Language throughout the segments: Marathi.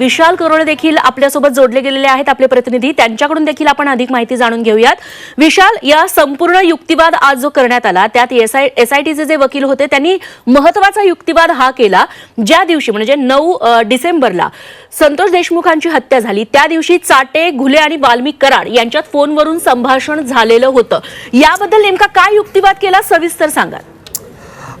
विशाल करोळे देखील आपल्यासोबत जोडले गेलेले आहेत आपले प्रतिनिधी. त्यांच्याकडून देखील आपण अधिक माहिती जाणून घेऊयात. विशाल या संपूर्ण युक्तिवाद आज जो करण्यात आला त्यात एस आय एस आय जे वकील होते त्यांनी महत्त्वाचा युक्तिवाद हा केला. ज्या दिवशी म्हणजे नऊ डिसेंबरला संतोष देशमुखांची हत्या झाली त्या दिवशी चाटे घुले आणि वाल्मिक कराड यांच्यात फोनवरून संभाषण झालेलं होतं. याबद्दल नेमका काय युक्तिवाद केला सविस्तर सांगा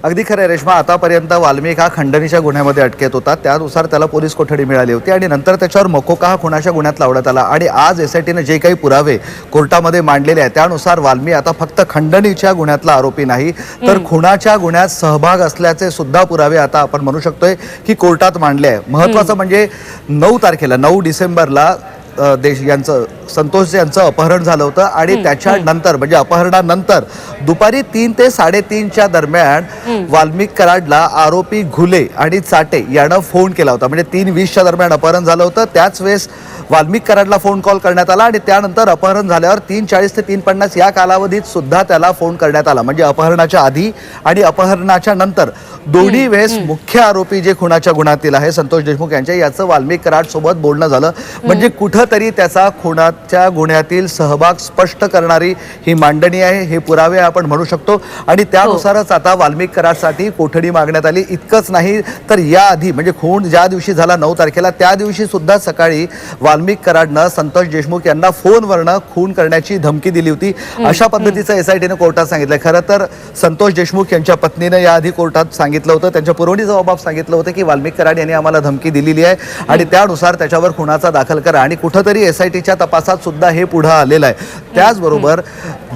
अगदी खरं आहे रेश्मा. आतापर्यंत वाल्मिक हा खंडणीच्या गुन्ह्यामध्ये अटकेत होता. त्यानुसार त्याला पोलीस कोठडी मिळाली होती आणि नंतर त्याच्यावर मकोका हा खुनाच्या गुन्ह्यात लावण्यात आला. आणि आज एस आय टीनं जे काही पुरावे कोर्टामध्ये मांडलेले आहेत त्यानुसार वाल्मी आता फक्त खंडणीच्या गुन्ह्यातला आरोपी नाही तर खुनाच्या गुन्ह्यात सहभाग असल्याचे सुद्धा पुरावे आता आपण म्हणू शकतोय की कोर्टात मांडले आहे महत्वाचं म्हणजे नऊ तारखेला नऊ डिसेंबरला देश यांचं संतोष यांचं अपहरण झालं होतं आणि त्याच्यानंतर म्हणजे अपहरणानंतर दुपारी तीन ते साडेतीनच्या दरम्यान वाल्मिक कराडला आरोपी घुले आणि चाटे यानं फोन केला होता. म्हणजे तीन वीसच्या दरम्यान अपहरण झालं होतं. त्याच वेळेस वाल्मिक कराडला फोन कॉल करण्यात आला आणि त्यानंतर अपहरण झाल्यावर तीन चाळीस ते तीन पन्नास या कालावधीत सुद्धा त्याला फोन करण्यात आला. म्हणजे अपहरणाच्या आधी आणि अपहरणाच्या नंतर दोन्ही वेळेस मुख्य आरोपी जे खुनाच्या गुन्ह्यातील आहे संतोष देशमुख यांच्या याचं वाल्मिक कराड सोबत बोलणं झालं. म्हणजे कुठंतरी त्याचा खुनाच्या गुन्ह्यातील सहभाग स्पष्ट करणारी ही मांडणी आहे हे पुरावे आपण म्हणू शकतो. आणि त्यानुसारच आता वाल्मिक कराडसाठी कोठडी मागण्यात आली. इतकंच नाही तर याआधी म्हणजे खून ज्या दिवशी झाला नऊ तारखेला त्या दिवशी सुद्धा सकाळी वाल्मिक कराडनं संतोष देशमुख यांना फोनवरनं खून करण्याची धमकी दिली होती. अशा पद्धतीचं एस आय टीनं कोर्टात सांगितलं खरं तर संतोश देशमुख यांच्या पत्नीनं याआधी कोर्टात सांगितलं होतं. त्यांच्या पुरवणी जबाबात सांगितलं होतं की वाल्मिक कराड यांनी आम्हाला धमकी दिलेली आहे. आणि त्यानुसार त्याच्यावर खुनाचा दाखल करा. आणि कुठंतरी एस आय टीच्या तपासात सुद्धा हे पुढं आलेलं आहे. त्याचबरोबर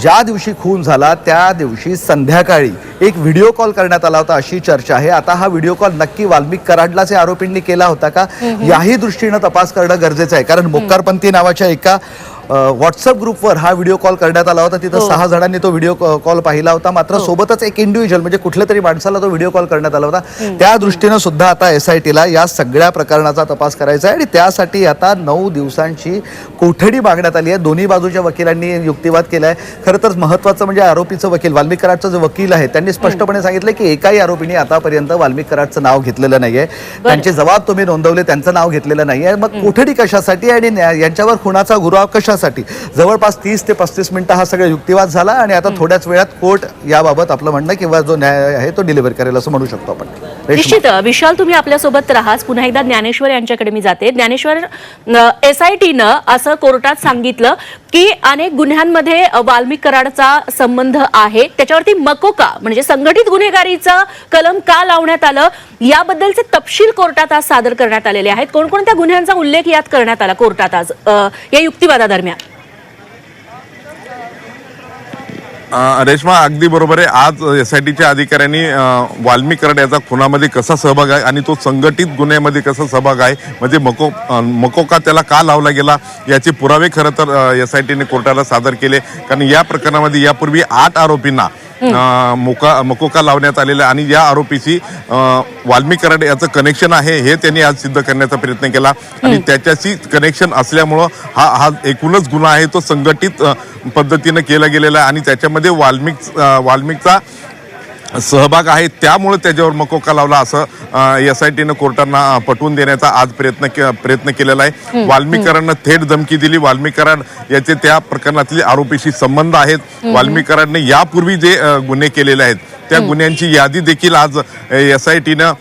ज्या दिवशी खून झाला त्या दिवशी संध्याकाळी एक व्हिडिओ कॉल करण्यात आला होता अशी चर्चा आहे. आता हा व्हिडिओ कॉल नक्की वाल्मिक कराडलाच या आरोपींनी केला होता का? याही दृष्टीनं तपास करणं गरजेचं आहे. कारण मोक्कारपंथी नावाच्या एका व्हॉट्सअप ग्रुपवर हा व्हिडिओ कॉल करण्यात आला होता. तिथं सहा जणांनी तो व्हिडिओ कॉल पाहिला होता. मात्र सोबतच एक इंडिव्हिज्युअल म्हणजे कुठल्या तरी माणसाला तो व्हिडिओ कॉल करण्यात आला होता. त्या दृष्टीनं सुद्धा आता एस आय टीला या सगळ्या प्रकरणाचा तपास करायचा आहे. आणि त्यासाठी आता नऊ दिवसांची कोठडी मागण्यात आली आहे. दोन्ही बाजूच्या वकिलांनी युक्तिवाद केला आहे खरं तर महत्वाचं म्हणजे आरोपीचं वकील वाल्मिक कराडचं जे वकील आहे त्यांनी स्पष्टपणे सांगितलं की एकाही आरोपीने आतापर्यंत वाल्मिक कराडचं नाव घेतलेलं नाहीये. त्यांचे जबाब तुम्ही नोंदवले त्यांचं नाव घेतलेलं नाहीये. मग कोठडी कशासाठी आणि यांच्यावर खुनाचा गुराव कशासाठी जवळपास तीस ते पस्तीस मिनिटं हा सगळा युक्तिवाद झाला आणि आता थोड्याच वेळात कोर्ट याबाबत आपलं म्हणणं किंवा जो न्याय आहे तो डिलिव्हर करेल असं म्हणू शकतो आपण. निश्चित. विशाल तुम्ही आपल्यासोबत राहाच पुन्हा एकदा ज्ञानेश्वर यांच्याकडे मी जाते. ज्ञानेश्वर एस आय टीनं असं कोर्टात सांगितलं. की अनेक गुन्ह्यांमध्ये वाल्मिक कराडचा संबंध आहे. त्याच्यावरती मकोका म्हणजे संघटित गुन्हेगारीचं कलम का लावण्यात आलं याबद्दलचे तपशील कोर्टात आज सादर करण्यात आलेले आहेत. कोणकोणत्या गुन्ह्यांचा उल्लेख यात करण्यात आला कोर्टात आज या युक्तिवादादरम्यान? रेश्मा अगदी बरोबर आहे. आज एस आय टीच्या अधिकाऱ्यांनी वाल्मी कराड याचा खुनामध्ये कसा सहभाग आहे आणि तो संघटित गुन्ह्यामध्ये कसा सहभाग आहे? म्हणजे मको मकोका त्याला का लावला गेला? याचे पुरावे खरं तर एस आय टीने कोर्टाला सादर केले. कारण या प्रकरणामध्ये यापूर्वी आठ आरोपींना मोका मकोका लावण्यात आलेला आणि या आरोपीची अ, वाल्मिक कराड याचं कनेक्शन आहे हे त्यांनी आज सिद्ध करण्याचा प्रयत्न केला. आणि त्याच्याशी कनेक्शन असल्यामुळं हा हा एकूणच गुन्हा आहे तो संघटित पद्धतीनं केला गेलेला आहे. आणि त्याच्यामध्ये वाल्मिक वाल्मिकचा सहभाग आहे त्यामुळे त्याच्यावर मकोका लावला असं एस आय टीनं कोर्टांना पटवून देण्याचा आज प्रयत्न के- प्रयत्न केलेला आहे. वाल्मिक कराडनं थेट धमकी दिली. वाल्मिक कराड याचे त्या प्रकरणातले आरोपीशी संबंध आहेत. वाल्मिक कराडने यापूर्वी जे गुन्हे केलेले आहेत त्या गुन्ह्यांची यादी देखील आज एस आय टीनं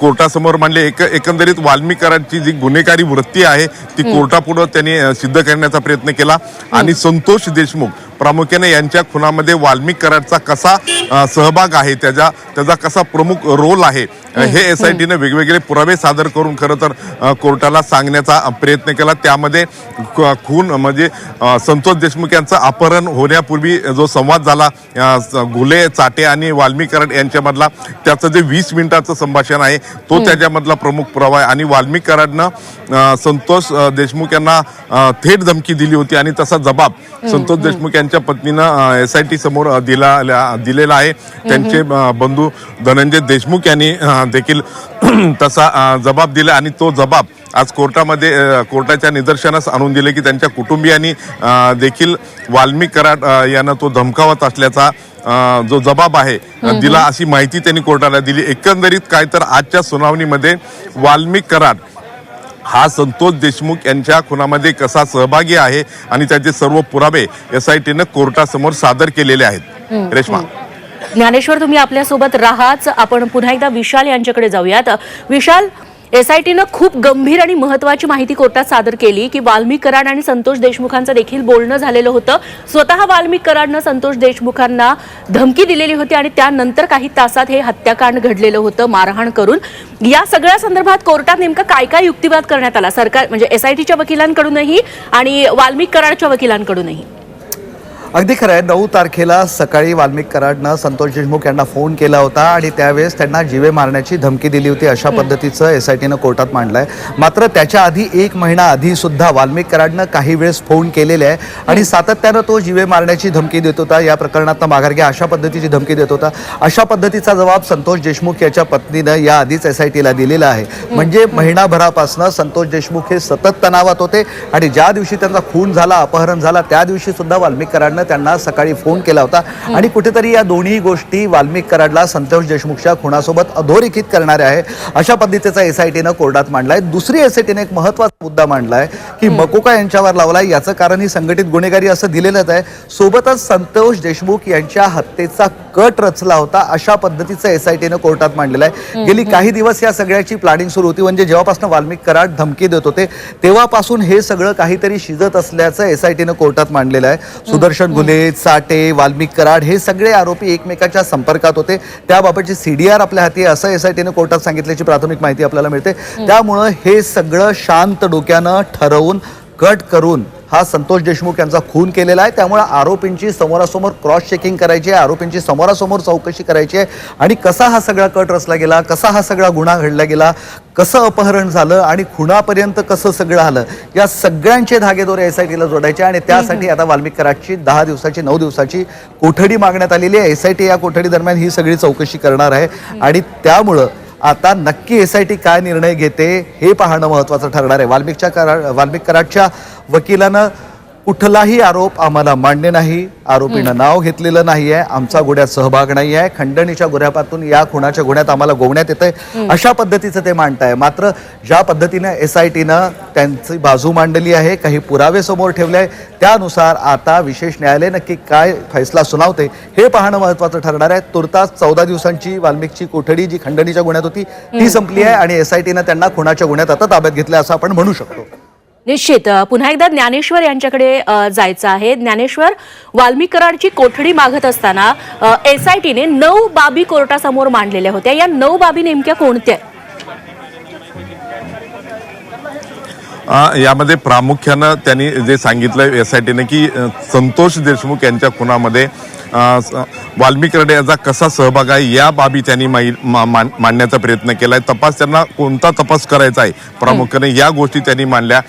कोर्टासमोर मांडली. एक एकंदरीत वाल्मिक कराडची जी गुन्हेगारी वृत्ती आहे ती कोर्टापुढं त्यांनी सिद्ध करण्याचा प्रयत्न केला. आणि संतोष देशमुख प्रामुख्याने यांच्या खुनामध्ये वाल्मिक कराडचा कसा सहभाग आहे त्याचा त्याचा कसा प्रमुख रोल आहे हे एस आय टीने वेगवेगळे पुरावे सादर करून खरं तर कोर्टाला सांगण्याचा प्रयत्न केला. त्यामध्ये खून म्हणजे संतोष देशमुख यांचं अपहरण होण्यापूर्वी जो संवाद झाला घुले चाटे आणि वाल्मिक कराड यांच्यामधला त्याचं जे वीस मिनिटाचं संभाषण आहे तो त्याच्यामधला प्रमुख पुरावा आहे. आणि वाल्मिक कराडनं अ, संतोष देशमुख यांना थेट धमकी दिली होती आणि तसा जबाब संतोष देशमुख यांच्या पत्नीनं एस आय टी समोर दिला दिलेला आहे. त्यांचे बंधू धनंजय देशमुख यांनी देखील तसा जबाब दिला आणि तो जबाब आज कोर्टामध्ये कोर्टाच्या निदर्शनास आणून दिले की त्यांच्या कुटुंबियांनी देखील वाल्मिक कराड यांना तो धमकावत असल्याचा जो जबाब आहे दिला अशी माहिती त्यांनी कोर्टाला दिली. एकंदरीत काय तर आजच्या सुनावणीमध्ये वाल्मिक कराड हा संतोष देशमुख यांच्या खुनामध्ये कसा सहभागी आहे आणि त्याचे सर्व पुरावे एस आय टीनं कोर्टासमोर सादर केलेले आहेत. रेश्मा. ज्ञानेश्वर तुम्ही आपल्यासोबत राहाच. आपण पुन्हा एकदा विशाल यांच्याकडे जाऊयात. विशाल एसआयटीनं खूप गंभीर आणि महत्वाची माहिती कोर्टात सादर केली की वाल्मिक कराड आणि संतोष देशमुखांचं देखील बोलणं झालेलं होतं. स्वतः वाल्मिक कराडनं संतोष देशमुखांना धमकी दिलेली होती आणि त्यानंतर काही तासात हे हत्याकांड घडलेलं होतं मारहाण करून. या सगळ्या संदर्भात कोर्टात नेमकं काय काय युक्तिवाद करण्यात आला? सरकार म्हणजे एसआयटीच्या वकिलांकडूनही आणि वाल्मिक कराडच्या वकिलांकडूनही. अगदी खरं आहे नऊ तारखेला सकाळी वाल्मिक कराडनं संतोष देशमुख यांना फोन केला होता आणि त्यावेळेस त्यांना जीवे मारण्याची धमकी दिली होती अशा पद्धतीचं एस आय टीनं कोर्टात मांडलंय. मात्र त्याच्या आधी एक महिना आधी सुद्धा वाल्मिक कराडनं काही वेळेस फोन केलेले आहे आणि सातत्यानं तो जीवे मारण्याची धमकी देत होता. या प्रकरणात माघार घ्या अशा पद्धतीची धमकी देत होता. अशा पद्धतीचा जबाब संतोष देशमुख याच्या पत्नीनं या आधीच एस आय टीला दिलेला आहे. म्हणजे महिनाभरापासून संतोष देशमुख हे सतत तणावात होते आणि ज्या दिवशी त्यांचा खून झाला अपहरण झाला त्या दिवशी सुद्धा वाल्मिक कराडनं त्यांना सकाळी फोन केला होता. आणि कुठेतरी या दोन्ही गोष्टी वाल्मिक कराडला संतोष देशमुखच्या खुनासोबत अधोरेखित करणाऱ्या आहे. अशा पद्धतीचा एस आय टीनं कोर्टात मांडलाय. दुसरी एस आय टीने एक महत्त्वाचा मुद्दा मांडलाय की मकोका यांच्यावर लावलाय. याचं कारण ही संघटित गुन्हेगारी असं दिलेलंच आहे. सोबतच संतोष देशमुख यांच्या हत्येचा कट रचला होता. अशा पद्धतीचं एस आय टीनं कोर्टात मांडलेलं आहे. गेली काही दिवस या सगळ्याची प्लॅनिंग सुरू होती. म्हणजे जेव्हापासून वाल्मिक कराड धमकी देत होते तेव्हापासून हे सगळं काहीतरी शिजत असल्याचं एस आय टीनं कोर्टात मांडलेलं आहे. सुदर्शन गुले साटे वाल्मिक कराड हे सगळे आरोपी एकमेकाच्या संपर्कात होते. त्याबाबतची सीडीआर आपल्या हाती आहे असं एस आय टीनं कोर्टात सांगितल्याची प्राथमिक माहिती आपल्याला मिळते. त्यामुळं हे सगळं शांत डोक्यानं ठरवून कट करून हा संतोष देशमुख यांचा खून केलेला आहे. त्यामुळे आरोपींची समोरासमोर क्रॉस चेकिंग करायची आहे. आरोपींची समोरासमोर चौकशी करायची आहे. आणि कसा हा सगळा कट रचला गेला? कसा हा सगळा गुन्हा घडला गेला? कसं अपहरण झालं? आणि खुनापर्यंत कसं सगळं आलं? या सगळ्यांचे धागेदोरे एस आय टीला जोडायचे आणि त्यासाठी आता वाल्मिक कराडची दहा दिवसाची नऊ दिवसाची कोठडी मागण्यात आलेली आहे. एस आय टी या कोठडी दरम्यान ही सगळी चौकशी करणार आहे. आणि त्यामुळं आता नक्की एस आय टी काय निर्णय घेते हे पाहणं महत्वाचं ठरणार आहे. वाल्मिकच्या करा वाल्मिक कराडच्या वकिलानं कुठलाही आरोप आम्हाला मान्य नाही. आरोपीनं नाव घेतलेलं नाही आहे आमचा गुन्ह्यात सहभाग नाही आहे खंडणीच्या गुन्ह्यापासून या खुनाच्या गुन्ह्यात आम्हाला गोवण्यात येतंय. अशा पद्धतीचं ते मांडताय. मात्र ज्या पद्धतीनं एस आय टीनं त्यांची बाजू मांडली आहे काही पुरावे समोर ठेवले आहे त्यानुसार आता विशेष न्यायालय नक्की काय फैसला सुनावते हे पाहणं महत्वाचं ठरणार आहे. तुर्तास चौदा दिवसांची वाल्मिकची कोठडी जी खंडणीच्या गुन्ह्यात होती ती संपली आहे आणि एस आय टीनं त्यांना खुनाच्या गुन्ह्यात आता ताब्यात घेतलं असं आपण म्हणू शकतो. निश्चित. पुन्हा एकदा ज्ञानेश्वर यांच्याकडे जायचं आहे. ज्ञानेश्वर वाल्मीकरांची कोठडी मागत असताना एस आय टीने नऊ बाबी कोर्टासमोर मांडलेल्या होत्या. या नऊ बाबी नेमक्या कोणत्या यामध्ये प्रामुख्यानं त्यांनी जे सांगितलं एस आय टीने की संतोष देशमुख यांच्या खुनामध्ये वाल्मिकरडे याचा कसा सहभाग आहे या बाबी त्यांनी माई- मा- मान- मांडण्याचा प्रयत्न केलाय. तपास त्यांना कोणता तपास करायचा आहे? प्रामुख्याने या गोष्टी त्यांनी मांडल्या.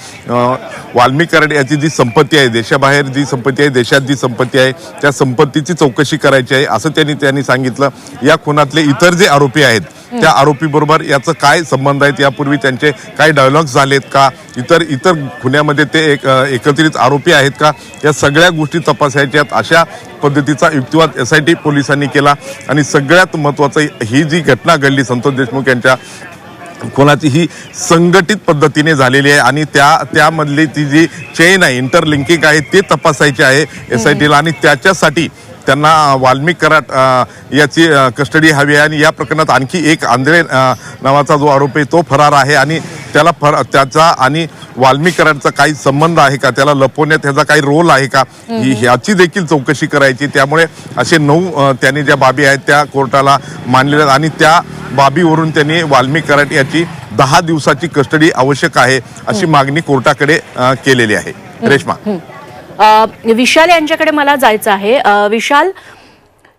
वाल्मिकरडे याची जी संपत्ती आहे देशाबाहेर जी संपत्ती आहे देशात जी संपत्ती आहे त्या संपत्तीची चौकशी करायची आहे असं त्यांनी त्यांनी सांगितलं. या खुनातले इतर जे आरोपी आहेत त्या आरोपी बरोबर याचं काय संबंध आहेत? यापूर्वी त्यांचे काय डायलॉग्स झालेत का? इतर इतर खुन्यामध्ये ते एक एकत्रित आरोपी आहेत का? या सगळ्या गोष्टी तपासायच्यात अशा पद्धतीचा युक्तिवाद एस आय टी पोलिसांनी केला. आणि सगळ्यात महत्त्वाचं ही जी घटना घडली संतोष देशमुख यांच्या कोणाची ही संघटित पद्धतीने झालेली आहे. आणि त्या त्यामधली ती जी चेन आहे इंटरलिंकिंग आहे ते तपासायचे आहे एस आय टीला आणि त्याच्यासाठी त्यांना वाल्मिक कराड अ, याची कस्टडी हवी आहे आणि या प्रकरणात आणखी एक आंधळे अ, नावाचा जो आरोप आहे तो फरार आहे आणि त्याला फर त्याचा आणि वाल्मिक कराडचा काही संबंध आहे का? त्याला लपवण्यात ह्याचा काही रोल आहे का? ह्याची देखील चौकशी करायची. त्यामुळे असे नऊ त्यांनी ज्या बाबी आहेत त्या कोर्टाला मानलेल्या आणि त्या बाबीवरून त्यांनी वाल्मिक कराड याची दहा दिवसाची कस्टडी आवश्यक आहे अशी मागणी कोर्टाकडे केलेली आहे. रेश्मा. विशाल यांच्याकडे मला जायचं आहे. अ, विशाल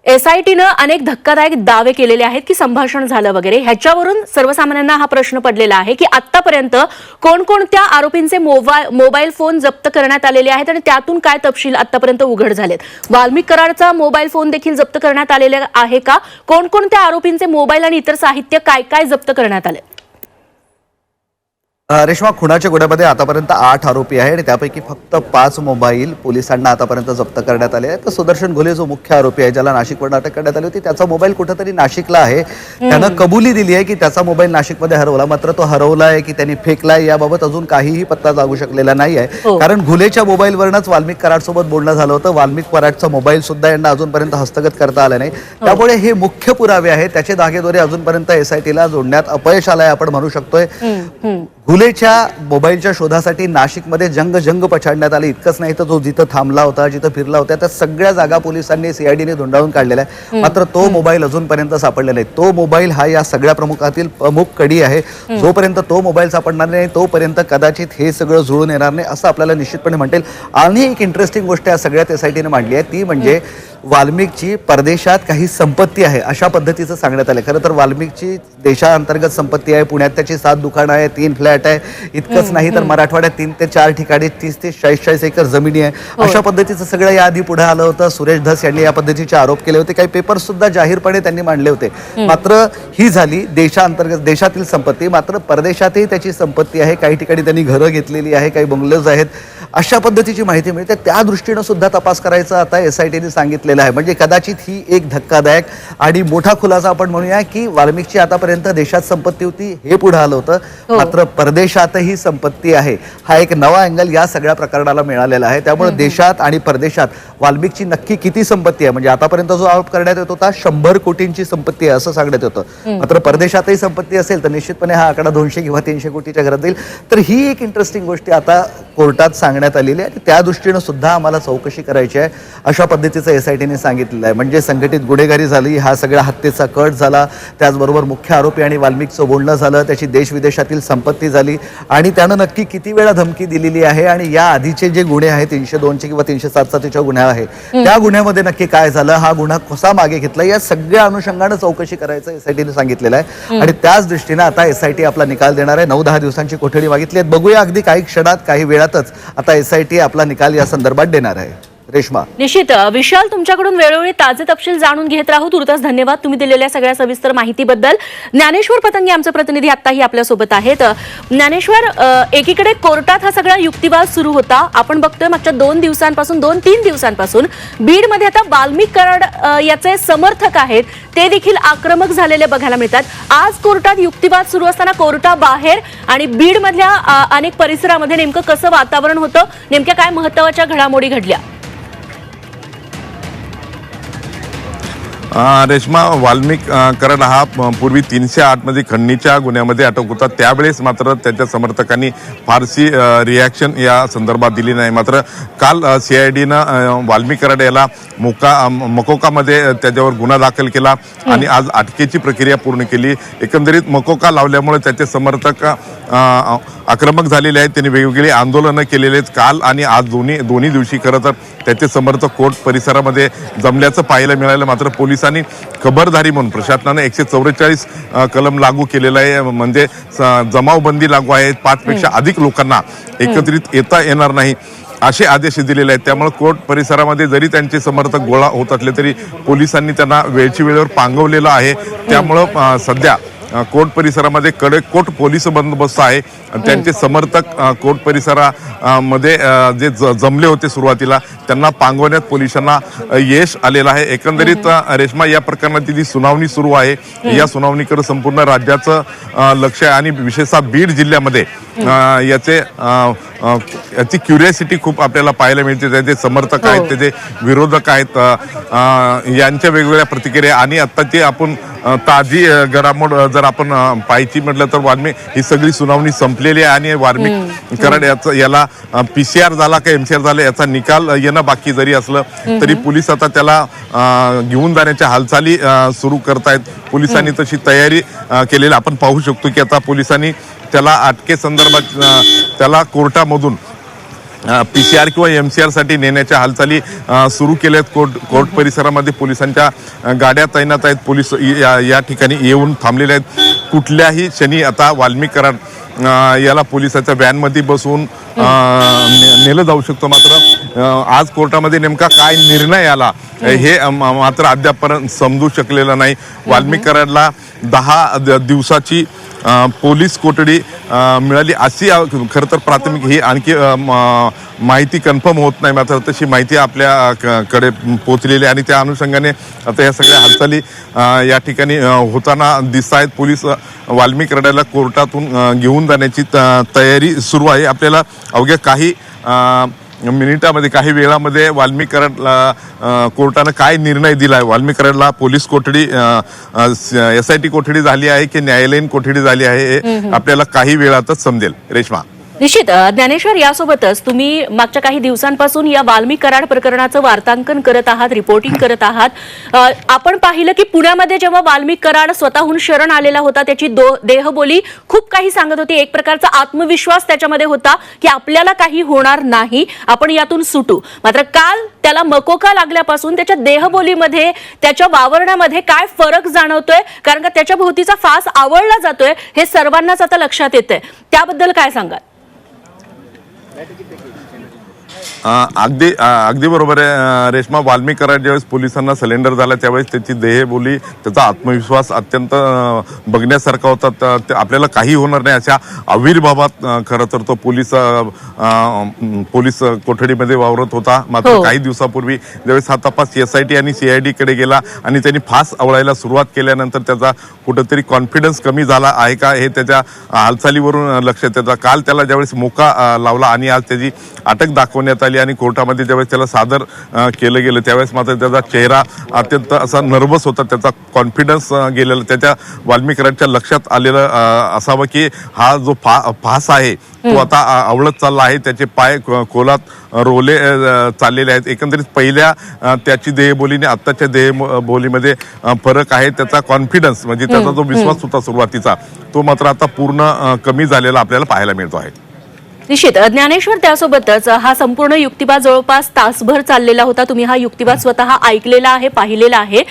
एसआयटीनं अनेक धक्कादायक दावे केलेले आहेत की संभाषण झालं वगैरे. ह्याच्यावरून सर्वसामान्यांना हा प्रश्न पडलेला आहे की आतापर्यंत कोणकोणत्या आरोपींचे मोबाईल मोबाईल फोन जप्त करण्यात आलेले आहेत आणि त्यातून काय तपशील आतापर्यंत उघड झालेत? वाल्मिक कराडचा मोबाईल फोन देखील जप्त करण्यात आलेला आहे का? कोणकोणत्या आरोपींचे मोबाईल आणि इतर साहित्य काय काय जप्त करण्यात आले? रेश्मा खुनाच्या गुन्ह्यामध्ये आतापर्यंत आठ आरोपी आहे आणि त्यापैकी फक्त पाच मोबाईल पोलिसांना आतापर्यंत जप्त करण्यात आले आहेत. तर सुदर्शन घोले जो मुख्य आरोपी आहे ज्याला नाशिकवरून अटक करण्यात आली होती त्याचा मोबाईल कुठेतरी नाशिकला आहे. त्यानं कबुली दिली आहे की त्याचा मोबाईल नाशिकमध्ये हरवला. मात्र तो हरवला आहे की त्यांनी फेकलाय याबाबत अजून काहीही पत्ता लागू शकलेला नाही आहे. हो. कारण घुलेच्या मोबाईलवरच वाल्मिक कराडसोबत बोलणं झालं होतं. वाल्मिक कराडचा मोबाईल सुद्धा यांना अजूनपर्यंत हस्तगत करता आला नाही. त्यामुळे हे मुख्य पुरावे आहेत. त्याचे धागेदोरे अजूनपर्यंत एसआयटीला जोडण्यात अपयश आलंय आपण म्हणू शकतोय. घुलेच्या मोबाईलच्या शोधासाठी नाशिकमध्ये जंग जंग पछाडण्यात आले. इतकंच नाही तर तो जिथं थांबला होता जिथं फिरला होता त्या सगळ्या जागा पोलिसांनी सीआयडीने धुंडाळून काढलेल्या आहे मात्र तो मोबाईल अजूनपर्यंत सापडलेला नाही. तो मोबाईल हा या सगळ्या प्रमुखातील प्रमुख कडी आहे. जोपर्यंत तो मोबाईल सापडणार नाही तोपर्यंत कदाचित हे सगळं जुळून येणार नाही असं आपल्याला निश्चितपणे म्हणता येईल. आणि एक इंटरेस्टिंग गोष्ट या सगळ्यात एसआयटीने मांडली आहे. ती म्हणजे वाल्मिकची परदेशात काही संपत्ती आहे अशा पद्धतीचं सांगण्यात आलं खरं तर वाल्मिकची देशांतर्गत संपत्ती आहे पुण्यात त्याची सात दुकानं आहे तीन फ्लॅट आहे इतकंच नाही तर मराठवाड्यात तीन ते चार ठिकाणी तीस ते चाळीस चाळीस एकर जमिनी आहे. अशा पद्धतीचं सगळं याआधी पुढे आलं होतं. सुरेश धस यांनी या पद्धतीचे आरोप केले होते. काही पेपर्स सुद्धा जाहीरपणे त्यांनी मांडले होते. मात्र ही झाली देशांतर्गत देशातील संपत्ती. मात्र परदेशातही त्याची संपत्ती आहे. काही ठिकाणी त्यांनी घरं घेतलेली आहे काही बंगलोज आहेत. अशा पद्धतीची माहिती मिळते. त्या दृष्टीनं सुद्धा तपास करायचा आता एस आय टीने सांगितलेलं आहे. म्हणजे कदाचित ही एक धक्कादायक आणि मोठा खुलासा आपण म्हणूया की वाल्मिकची आतापर्यंत देशात संपत्ती होती हे पुढे आलं होतं. मात्र परदेशातही संपत्ती आहे. हा एक नवा अँगल या सगळ्या प्रकरणाला मिळालेला आहे. त्यामुळे देशात आणि परदेशात वाल्मिकची नक्की किती संपत्ती आहे? म्हणजे आतापर्यंत जो आरोप करण्यात येत होता शंभर कोटींची संपत्ती आहे असं सांगण्यात येतं. मात्र परदेशातही संपत्ती असेल तर निश्चितपणे हा आकडा दोनशे किंवा तीनशे कोटीच्या घरात जाईल तर ही एक इंटरेस्टिंग गोष्टी आता कोर्टात सांगण्यात आलेली आहे. आणि त्या दृष्टीनं सुद्धा आम्हाला चौकशी करायची आहे. अशा पद्धतीचं एस आय टीने सांगितलेलं आहे. म्हणजे संघटित गुन्हेगारी झाली हा सगळा हत्येचा कट झाला त्याचबरोबर मुख्य आरोपी आणि वाल्मिकचं बोलणं झालं त्याची देश विदेशातील संपत्ती झाली आणि त्यानं नक्की किती वेळा धमकी दिलेली आहे आणि या आधीचे जे गुन्हे आहेत तीनशे दोनशे किंवा तीनशे सात सातीच्या गुन्हा आहे त्या गुन्ह्यामध्ये नक्की काय झालं हा गुन्हा कसा मागे घेतला या सगळ्या अनुषंगानं चौकशी करायचं एसआयटीने सांगितलेलं आहे. आणि त्याच दृष्टीनं आता एसआयटी आपला निकाल देणार आहे. नऊ दहा दिवसांची कोठडी मागितली आहे. बघूया अगदी काही क्षणात काही वेळातच आता एसआयटी आपला निकाल या संदर्भात देणार आहे. रेश्मा. निश्चित. विशाल तुमच्याकडून वेळोवेळी ताजे तपशील जाणून घेत राहू. तुर्तास धन्यवाद तुम्ही दिलेल्या सगळ्या सविस्तर माहितीबद्दल. ज्ञानेश्वर पतंगे आमचे प्रतिनिधी आताही आपल्यासोबत आहेत. ज्ञानेश्वर एकीकडे कोर्टात हा सगळा युक्तिवाद सुरू होता. आपण बघतोय मागच्या दोन दिवसांपासून दोन तीन दिवसांपासून बीडमध्ये आता वाल्मिक कराड याचे समर्थक आहेत. ते देखील आक्रमक झालेले बघायला मिळतात. आज कोर्टात युक्तिवाद सुरू असताना कोर्टाबाहेर आणि बीडमधल्या अनेक परिसरामध्ये नेमकं कसं वातावरण होतं? नेमक्या काय महत्त्वाच्या घडामोडी घडल्या? रेश्मा वाल्मिक अं, कराड हा पूर्वी तीनशे आठमध्ये खंडणीच्या गुन्ह्यामध्ये अटक होता. त्यावेळेस मात्र त्याच्या समर्थकांनी फारशी रिॲक्शन या संदर्भात दिली नाही. मात्र काल सीआयडीनं वाल्मिक कराड याला मोका मकोकामध्ये त्याच्यावर गुन्हा दाखल केला आणि आज अटकेची प्रक्रिया पूर्ण केली. एकंदरीत मकोका लावल्यामुळे त्याचे समर्थक आक्रमक झालेले आहेत. त्यांनी वेगवेगळी आंदोलनं केलेली आहेत. काल आणि आज दोन्ही दोन्ही दिवशी खरं तर त्याचे समर्थक कोर्ट परिसरामध्ये जमल्याचं पाहायला मिळालं. मात्र पोलिसांनी खबरदारी म्हणून प्रशासनानं एकशे चौवेचाळीस कलम लागू केलेलं आहे. म्हणजे जमावबंदी लागू आहे पाचपेक्षा अधिक लोकांना एकत्रित येता येणार नाही असे आदेश दिलेले आहेत. त्यामुळे कोर्ट परिसरामध्ये जरी त्यांचे समर्थक गोळा होत असले तरी पोलिसांनी त्यांना वेळची वेळेवर पांगवलेलं आहे. त्यामुळं सध्या कोर्ट परिसरामध्ये कडक कोर्ट पोलीस बंदोबस्त आहे. आणि त्यांचे समर्थक कोर्ट परिसरामध्ये जे जमले होते सुरुवातीला त्यांना पांगवण्यात पोलिसांना यश आलेलं आहे. एकंदरीत रेश्मा या प्रकरणाची जी सुनावणी सुरू आहे. या सुनावणीकडे संपूर्ण राज्याचं लक्ष आहे. आणि विशेषतः बीड जिल्ह्यामध्ये याचे याची क्युरियासिटी खूप आपल्याला पाहायला मिळते. त्याचे समर्थक आहेत त्याचे विरोधक आहेत यांच्या वेगवेगळ्या प्रतिक्रिया. आणि आता ते आपण ताजी घडामोड जर आपण पाहायची म्हटलं तर वाल्मिक ही सगळी सुनावणी संपलेली आहे आणि वाल्मिक कराड याचं याला पीसीआर झाला का एमसीआर झाला याचा निकाल येणं बाकी जरी असलं तरी पोलीस आता त्याला घेऊन जाण्याच्या हालचाली सुरू करतायत. पोलिसांनी तशी तयारी केलेली आपण पाहू शकतो की आता पोलिसांनी त्याला अटके संदर्भात अ, त्याला कोर्टामधून पी सी आर किंवा एम सी आरसाठी नेण्याच्या हालचाली सुरू केल्यात कोर्ट कोर्ट परिसरामध्ये पोलिसांच्या गाड्या तैनात आहेत. पोलीस या या ठिकाणी येऊन थांबलेले आहेत. कुठल्याही क्षणी आता वाल्मिक कराड अ, याला पोलिसाच्या व्हॅनमध्ये बसून नेलं जाऊ शकतो मात्र आज कोर्टामध्ये नेमका काय निर्णय आला हे मात्र अद्यापपर्यंत समजू शकलेलं नाही. वाल्मिक कराडला दहा दिवसाची पोलीस कोठडी मिळाली अशी खरं तर प्राथमिक ही आणखी म- माहिती कन्फर्म होत नाही. मात्र तशी माहिती आपल्या कडे पोचलेली आहे. आणि त्या अनुषंगाने आता या सगळ्या हालचाली या ठिकाणी होताना दिसत आहेत. पोलीस वाल्मिक रड्याला कोर्टातून घेऊन जाण्याची त- तयारी सुरू आहे. आपल्याला अवघ्या काही मिनिटामध्ये काही वेळामध्ये वाल्मिक कराडला अ, कोर्टानं काय निर्णय दिलाय? वाल्मिक कराडला पोलीस कोठडी एस आय टी कोठडी झाली आहे की न्यायालयीन कोठडी झाली आहे हे आपल्याला काही वेळातच समजेल. रेश्मा. निश्चित. ज्ञानेश्वर यासोबतच तुम्ही मागच्या काही दिवसांपासून या वाल्मिक कराड प्रकरणाचं वार्तांकन करत आहात रिपोर्टिंग करत आहात. आपण पाहिलं की पुण्यामध्ये जेव्हा वाल्मिक कराड स्वतःहून शरण आलेला होता त्याची दो- देहबोली खूप काही सांगत होती. एक प्रकारचा आत्मविश्वास त्याच्यामध्ये होता की आपल्याला काही होणार नाही आपण यातून सुटू. मात्र काल त्याला मकोका लागल्यापासून त्याच्या देहबोलीमध्ये त्याच्या वावरण्यामध्ये काय फरक जाणवतोय? कारण का त्याच्या भोवतीचा फास आवळला जातोय हे सर्वांनाच आता लक्षात येतंय. त्याबद्दल काय सांगाल? अगदी अगदी बरोबर आहे. रेश्मा वाल्मिक कराड ज्यावेळेस पोलिसांना सिलेंडर झाला त्यावेळेस त्याची देहबोली त्याचा आत्मविश्वास अत्यंत बघण्यासारखा होता. त- आपल्याला काही होणार नाही अशा आविर्भावात खरं तर तो पोलीस पोलीस कोठडीमध्ये वावरत होता. मात्र हो. काही दिवसापूर्वी ज्यावेळेस हा तपास एसआयटी आणि सीआयडी कडे गेला आणि त्यांनी फास आवळायला सुरुवात केल्यानंतर त्याचा कुठंतरी कॉन्फिडन्स कमी झाला आहे का हे त्याच्या हालचालीवरून लक्ष त्याचा काल त्याला ज्यावेळेस मोका लावला आणि आज त्याची अटक दाखवण्यात आली आणि कोर्टामध्ये ज्यावेळेस त्याला सादर केलं गेलं त्यावेळेस मात्र त्याचा चेहरा अत्यंत असा नर्वस होता त्याचा कॉन्फिडन्स गेलेला त्याच्या वाल्मिक कराडच्या लक्षात आलेलं असावं की हा जो फा फास आहे तो आता आवळत चालला आहे त्याचे पाय खोलात रोले चाललेले आहेत. एकंदरीत पहिल्या त्याची देहबोलीने आत्ताच्या देहबोलीमध्ये फरक आहे. त्याचा कॉन्फिडन्स म्हणजे त्याचा जो विश्वास होता सुरुवातीचा तो मात्र आता पूर्ण कमी झालेला आपल्याला पाहायला मिळतो आहे. निश्चित ज्ञानेश्वर त्यासोबतच हा संपूर्ण युक्तिवाद जवळपास तासभर चाललेला होता. तुम्ही हा युक्तिवाद स्वतः ऐकलेला आहे पाहिलेला आहे.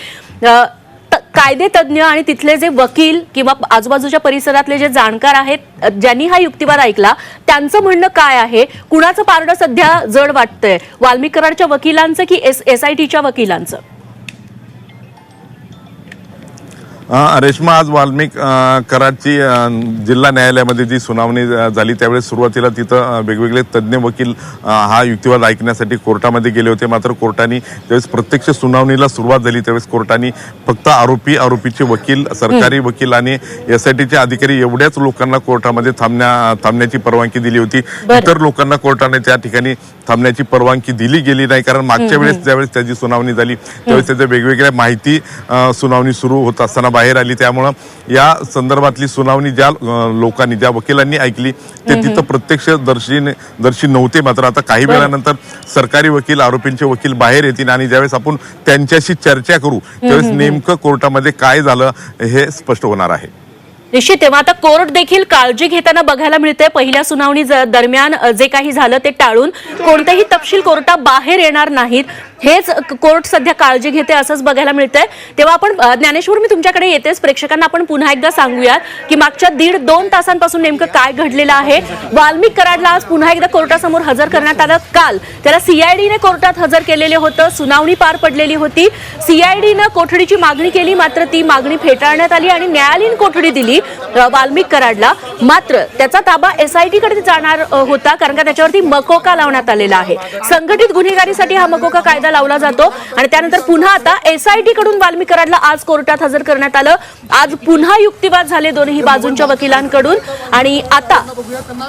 कायदे तज्ज्ञ आणि तिथले जे वकील किंवा आजूबाजूच्या परिसरातले जे जाणकार आहेत ज्यांनी हा युक्तिवाद ऐकला त्यांचं म्हणणं काय आहे? कुणाचं पारडं सध्या जड वाटतंय? वाल्मिक कराडच्या वकिलांचं की एस एस आय टीच्या वकिलांचं? रेश्मा आज वाल्मिक कराडची अ, जिल्हा न्यायालयामध्ये जी सुनावणी झाली त्यावेळेस सुरुवातीला तिथं वेगवेगळे तज्ज्ञ वकील हा युक्तिवाद ऐकण्यासाठी कोर्टामध्ये गेले होते. मात्र कोर्टाने ज्यावेळेस प्रत्यक्ष सुनावणीला सुरुवात झाली. त्यावेळेस कोर्टाने फक्त आरोपी आरोपीचे वकील सरकारी वकील आणि एस आय टीचे अधिकारी एवढ्याच लोकांना कोर्टामध्ये थांबण्या थांबण्याची परवानगी दिली होती. इतर लोकांना कोर्टाने त्या ठिकाणी थांबण्याची परवानगी दिली गेली नाही. कारण मागच्या वेळेस ज्यावेळेस त्याची सुनावणी झाली त्यावेळेस त्याच्या वेगवेगळ्या माहिती सुनावणी सुरू होत असताना बाहेर आली. त्यामुळं या संदर्भातली सुनावणी ज्या लोकांनी ज्या वकिलांनी ऐकली ते तिथं प्रत्यक्ष दर्शी दर्शी नव्हते मात्र. आता काही वेळानंतर सरकारी वकील आरोपींचे वकील बाहेर येतील आणि ज्यावेळेस आपण त्यांच्याशी चर्चा करू त्यावेळेस नेमकं कोर्टामध्ये काय झालं हे स्पष्ट होणार आहे. निश्चित तेव्हा आता कोर्ट देखील काळजी घेताना बघायला मिळते पहिल्या सुनावणी दरम्यान जे काही झालं ते टाळून कोणतेही तपशील कोर्टा बाहेर येणार नाहीत. हेच कोर्ट सध्या काळजी घेते असंच बघायला मिळतंय. तेव्हा आपण ज्ञानेश्वर मी तुमच्याकडे येतेच. प्रेक्षकांना आपण पुन्हा एकदा सांगूयात की मागच्या दीड दोन तासांपासून नेमकं काय घडलेलं आहे. वाल्मिक कराडला आज पुन्हा एकदा कोर्टासमोर हजर करण्यात आलं काल. त्याला सीआयडीने कोर्टात हजर केलेले होतं सुनावणी पार पडलेली होती. सीआयडीनं कोठडीची मागणी केली मात्र ती मागणी फेटाळण्यात आली आणि न्यायालयीन कोठडी दिली वाल्मिक कराडला. मात्र त्याचा ताबा एसआयटी कडे जाणार होता कारण का त्याच्यावरती मकोका लावण्यात आलेला आहे. संघटित गुन्हेगारीसाठी हा मकोका कायदा लावला जातो आणि त्यानंतर पुन्हा आता एसआयटी कडून वाल्मिक कराडला आज कोर्टात हजर करण्यात आलं. आज पुन्हा युक्तिवाद झाले दोन्ही बाजूंच्या वकिलांकडून. आणि आता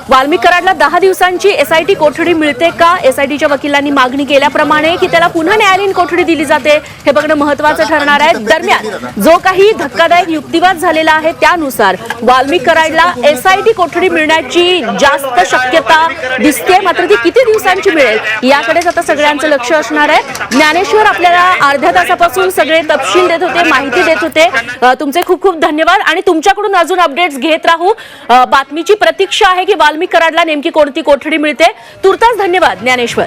वाल्मिक कराडला दहा दिवसांची एसआयटी कोठडी मिळते का? एसआयटीच्या वकिलांनी मागणी केल्याप्रमाणे की त्याला पुन्हा न्यायालयीन कोठडी दिली जाते? हे बघणं महत्वाचं ठरणार आहे. दरम्यान जो काही धक्कादायक युक्तिवाद झालेला आहे त्यानुसार वाल्मिक कराडला एसआयटी कोठडी मिळण्याची जास्त शक्यता दिसते मात्र ती किती दिवसांची मिळेल? याकडेच आता सगळ्यांचं लक्ष असणार आहे. ज्ञानेश्वर आपल्याला अर्ध्या तासापासून सगळे तपशील देत होते माहिती देत होते. तुमचे खूप खूप धन्यवाद. आणि तुमच्याकडून अजून अपडेट्स घेत राहू. बातमीची प्रतीक्षा आहे की वाल्मिक कराडला नेमकी कोणती कोठडी मिळते? तुर्तास धन्यवाद ज्ञानेश्वर.